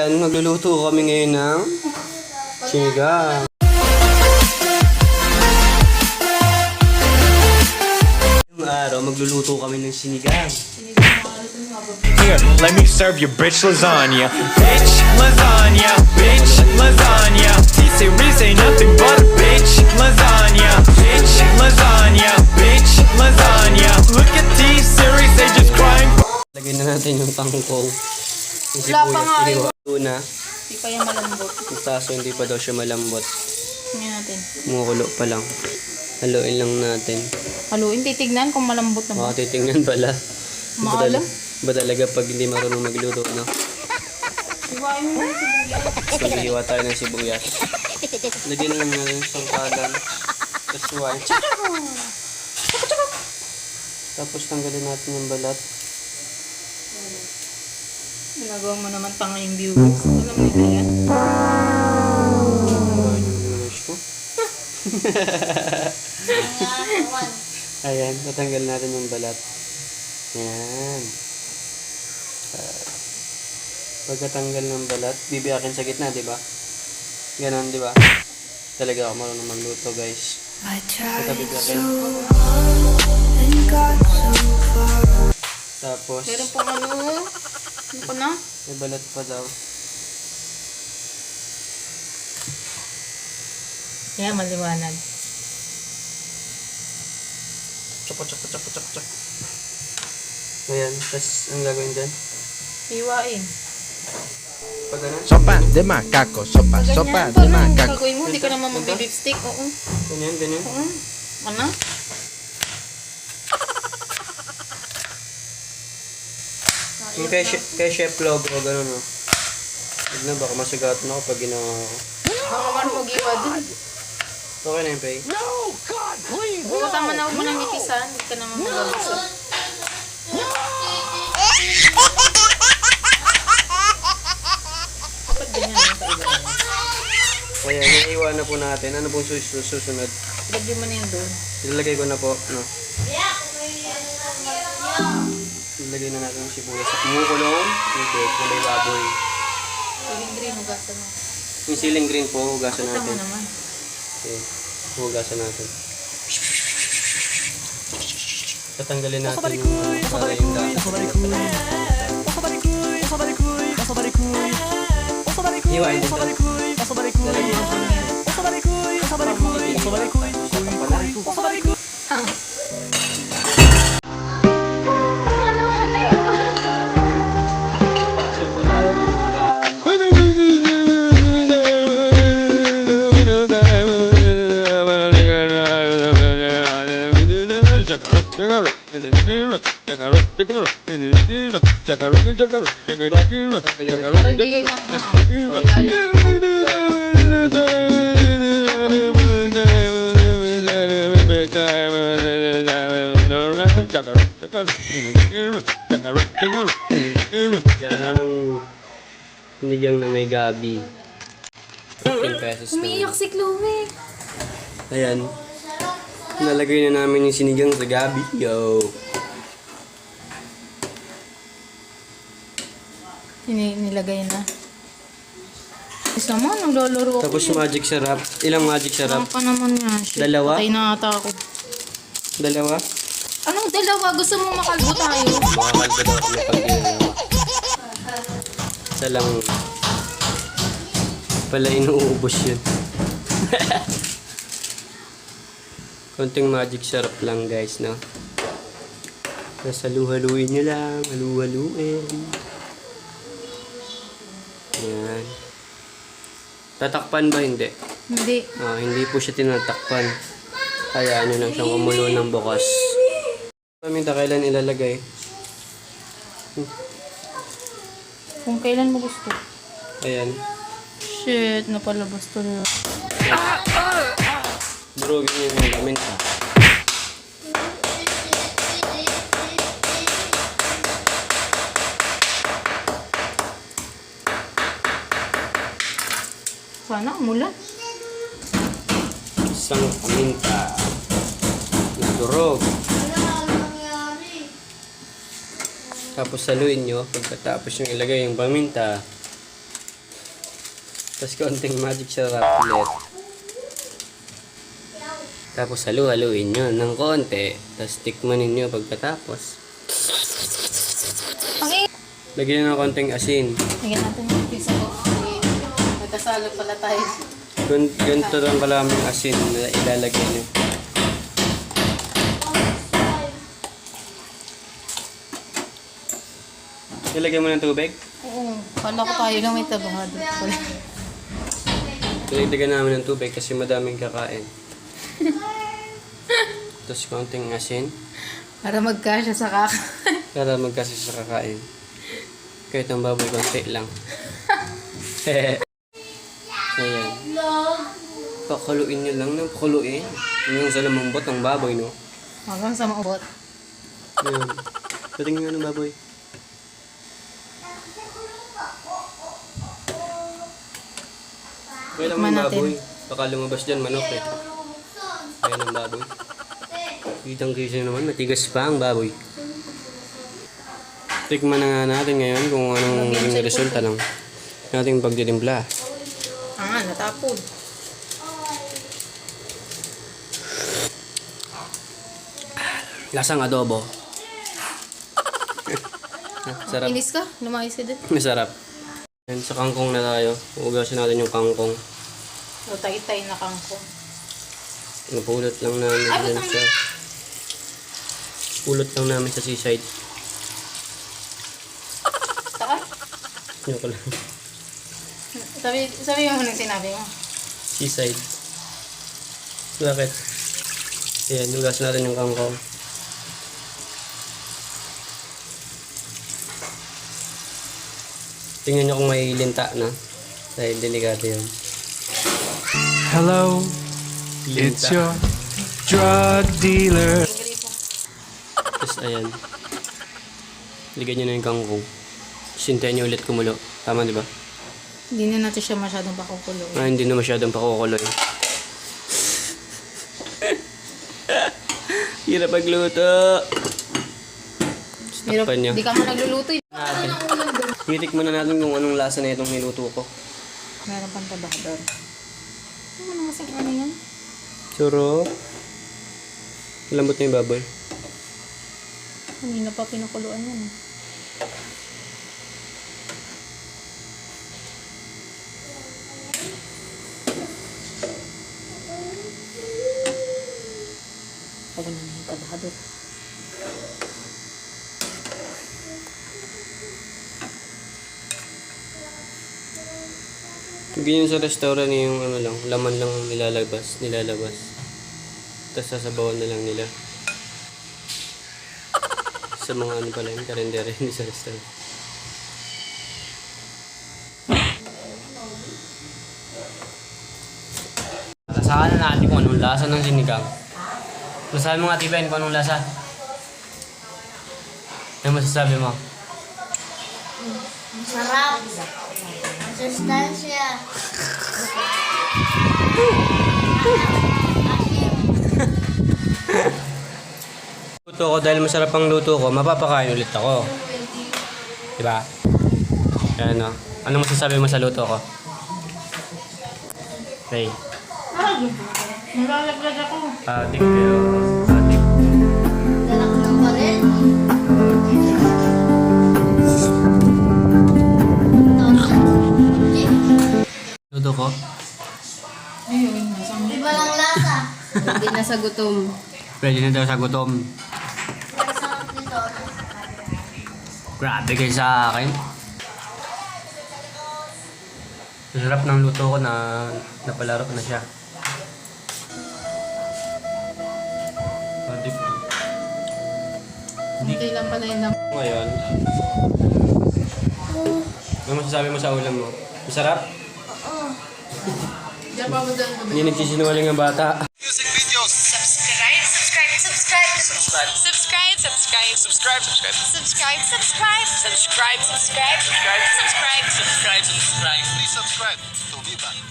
Ayan, magluluto kami ngayon ng sinigang. Yung araw, magluluto kami ng sinigang. Here, let me serve you bitch lasagna. Bitch lasagna, bitch lasagna. This series ain't nothing but a bitch lasagna. Bitch lasagna, bitch lasagna. Look at these series, they just crying. Lagyan na natin yung tangkong. Yung Wala pa nga eh. Una, Hindi pa yan malambot. yung taso hindi pa daw siya malambot. Tingnan natin. Kumukulo pa lang. Haluin lang natin. Haluin, titignan kung malambot na ba. Baka titingnan pala. Ba, Maalam. tal- ba talaga pag hindi marunong magluto, no? Iwain mo yung sibuyas. So, hiwa tayo ng sibuyas. Lagyan lang natin yung sangkalan. Tapos wine. Tapos tanggalin natin yung balat. Ginagawa mo naman tanga yung viewers. Yan. Wine yung viewers ko. Ayan, tatanggal natin yung balat. Ayan. Uh, pagkatanggal ng balat, bibiyakin sa gitna, di ba? Ganon, di ba? Talaga ako marunong magluto, guys. Ito bibiyakin. Tapos, Meron pang ano. Ano pa na? may balat pa daw. Kaya maliwanag. Chok, chok, chok, chok, chok. Ayan, tapos ang gagawin dyan? Iwain. Ganun, Sopa de macaco, sopa, Ganyan. sopa de macaco. gagawin mo? Hindi ka naman Ganito? mag-beef stick. Oo. ganyan, ganyan. Oo. Ano? Yung kay, Chef- kay Chef Logo, ganun o. Huwag na, baka masagatan ako pag ginawa ko. Baka man mag-iwa dun. Okay na yung pay. Oo, tama na huwag mo nang itisan. Hindi ka naman ganyan ang kailangan. Kaya, iniiwan na po natin. Ano pong sus- sus- susunod? Lagyan mo na yun doon. Ilalagay ko na po, no? Ilalagay na natin yung sibuyas sa kumukulong tubig na may baboy. Piling green, hugasan mo. Yung ceiling green po, hugasan natin. naman. Okay, hugasan natin. Tatanggalin natin yung para yung dahon. Hiwain din to. Lalagyan ko. Parang bigay lang. Yan ang sinigang na may gabi. 15 pesos na. Umiiyak si Chloe. Ayan. Nalagay na namin yung sinigang sa gabi. Yo. Nilagay na. Is naman, naglalaro ako. Tapos magic sarap. Ilang magic Sarap sarap? pa naman yan. Shit, Dalawa? Patay na ata ako. Dalawa? Anong dalawa? Gusto mo makalbo tayo? Makakalba daw kami pag. Isa lang. Pala inuubos yun. Konting magic syrup lang guys, no? Tapos halu-haluin nyo lang. Halu-haluin. Yan. Tatakpan ba? Hindi. Hindi. Ah, hindi po siya tinatakpan. Kaya ano lang siyang umulo ng bukas. Paminta kailan ilalagay? Kung kailan mo gusto. Ayan. Shit, napalabas to na. Bro, ganyan yung paminta. Sana, umulan. Isang paminta. Naturog. Tapos saluin nyo. Pagkatapos yung ilagay yung paminta. Tapos konting magic syrup ulit. Tapos halu-haluin nyo ng konti. Tapos tikmanin nyo pagkatapos. Lagyan nyo ng konting asin. Lagyan natin yung pizza ko. Magkasalo pala tayo. Gan- ganito lang kalaming asin na ilalagay nyo. Ilagay mo ng tubig. Oo. Kala ko tayo lang may tabahado. Nilagdagan namin ng tubig kasi madaming kakain. Tapos konting asin Para magkasya sa kakain. para magkasi sa kakain. Kahit ang baboy konti lang. Ayan. Pakuluin nyo lang ng pakuluin. Yung sa lamambot ng baboy, no? Hanggang sa maubot. Ayan. Patingin nga ng baboy. Kaya lang ang natin. baboy. Baka lumabas dyan manok eh. Kaya ng baboy. Kitang kisa naman, matigas pa ang baboy. Tikman na nga natin ngayon kung anong naging resulta ng ating pagditimpla. Natapod. Lasang adobo. Sarap. Inis ka? Lumayos ka din. Masarap. Yan, sa kangkong na tayo. Uugasin natin yung kangkong. O, tay-tay na kangkong. Napulot lang namin Ay, dyan sa... Pulot lang namin sa seaside. Taka? Yoko lang. Sabi, sabi mo nang sinabi mo. Seaside. Bakit? Ayan, ugas natin yung kangkong. Tingnan nyo kung may linta na. Dahil delikado yun. Hello, it's Linta. your drug dealer. Tapos ayan. Ligyan nyo na yung kangkong. Sintayin nyo ulit kumulo. Tama di ba? Hindi na natin siya masyadong pakukulo. Ah, hindi na masyadong pakukuloy. Hirap pagluto. Pero Takpan niya. di ka mo nagluluto. Natin. Hitik muna natin kung anong lasa na itong niluto ko. Meron pang tabahador. Ano naman kasi ano yan? Churo. Lambot na yung baboy. Kanina pa pinakuluan yan. eh. Ganyan sa restaurant yung ano lang, laman lang ang nilalabas, nilalabas. Tapos sasabawan na lang nila. Sa mga ano pala yun, karendere hindi sa restaurant. Saan na natin kung anong lasa ng sinigang. Masabi mo nga, Tiben, kung anong lasa. Ano masasabi mo? Sarap. Sustansya. Luto ko dahil masarap ang luto ko, mapapakain ulit ako. Diba? Yan o. Anong masasabi mo sa luto ko? Ray. Nalalaglag ako. Ah, thank you. Sa gutom. Pwede na daw sa gutom. Grabe kayo sa akin. Sarap ng luto ko na napalaro ko na siya. Hindi lang pala yun. Ngayon, ano masasabi mo sa ulam mo? Masarap? Diyan pa mo dyan Hindi nagsisinungaling ang bata. Subscribe, subscribe, subscribe, subscribe, subscribe, subscribe, subscribe, subscribe, subscribe, subscribe, subscribe, subscribe, subscribe, subscribe. Please subscribe to Viva